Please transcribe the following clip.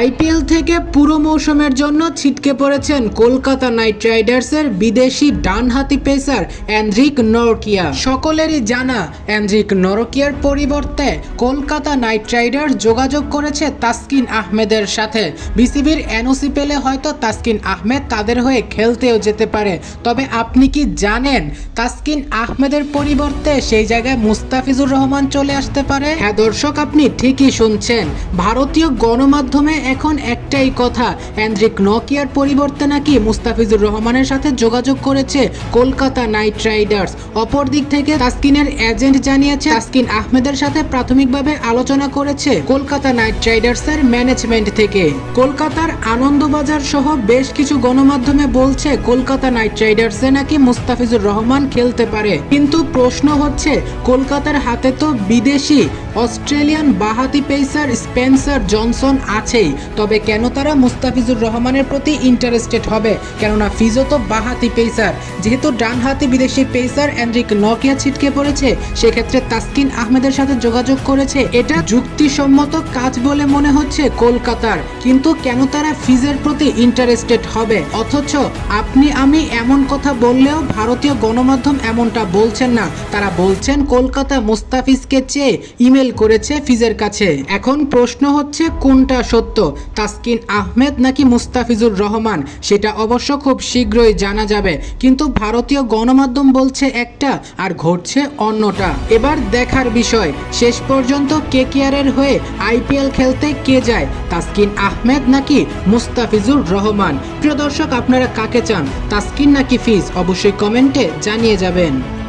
IPL থেকে পুরো মৌসুমের জন্য ছিটকে পড়েছেন কলকাতা নাইট রাইডার্সের বিদেশি ডানহাতি পেসার অ্যান্ড্রিক নরকিয়া। সকলেরই জানা অ্যান্ড্রিক নরকিয়ার পরিবর্তে কলকাতা নাইট রাইডার্স যোগাযোগ করেছে তাসকিন আহমেদের সাথে। বিসিবির এনওসি পেলে হয়তো তাসকিন আহমেদ তাদের হয়ে খেলতেও যেতে পারে। তবে আপনি কি জানেন তাসকিন আহমেদের পরিবর্তে সেই জায়গায় মুস্তাফিজুর রহমান চলে আসতে পারে? হ্যাঁ দর্শক, আপনি ঠিকই শুনছেন। ভারতীয় গণমাধ্যমে এখন একটাই কথা, অ্যান্ড্রিক নকিয়ার পরিবর্তে নাকি মুস্তাফিজুর রহমানের সাথে যোগাযোগ করেছে কলকাতা নাইট রাইডার্স। অপর দিক থেকে তাসকিনের এজেন্ট জানিয়েছে, তাসকিন আহমেদের সাথে প্রাথমিকভাবে আলোচনা করেছে কলকাতা নাইট রাইডার্সের ম্যানেজমেন্ট থেকে। কলকাতার আনন্দবাজার সহ বেশ কিছু গণমাধ্যমে বলছে, কলকাতা নাইট রাইডার্সে নাকি মুস্তাফিজুর রহমান খেলতে পারে। কিন্তু প্রশ্ন হচ্ছে, কলকাতার হাতে তো বিদেশি, অস্ট্রেলিয়ান বাহাতি পেসার স্পেন্সার জনসন আছেই। তবে কেন তারা মুস্তাফিজুর রহমানের প্রতি ইন্টারেস্টেড হবে? কেননা ফিজো তো বাহাতি পেসার যেহেতু ডানহাতি বিদেশি পেসার অ্যান্ড্রিক নকিয়া ছিটকে পড়েছে, সেক্ষেত্রে তাসকিন আহমেদের সাথে যোগাযোগ করেছে। এটা যুক্তিসম্মত কাজ বলে মনে হচ্ছে কলকাতার। কিন্তু কেন তারা ফিজের প্রতি ইন্টারেস্টেড হবে? অথচ আপনি আমি এমন কথা বললেও ভারতীয় গণমাধ্যম এমনটা বলছেন না। তারা বলছেন কলকাতা মুস্তাফিজকে চেয়ে ইমেল করেছে ফিজের কাছে। এখন প্রশ্ন হচ্ছে কোনটা সত্য? তাসকিন আহমেদ নাকি মুস্তাফিজুর রহমান, সেটা অবশ্য খুব শীঘ্রই জানা যাবে। কিন্তু ভারতীয় গণমাধ্যম বলছে একটা আর ঘটছে অন্যটা। এবার দেখার বিষয়, শেষ পর্যন্ত কে কেকেআরের হয়ে আইপিএল খেলতে কে যায়? তাসকিন আহমেদ নাকি মুস্তাফিজুর রহমান? প্রিয় দর্শক, আপনারা কাকে চান? তাসকিন নাকি ফিজ? অবশ্যই কমেন্টে জানিয়ে যাবেন।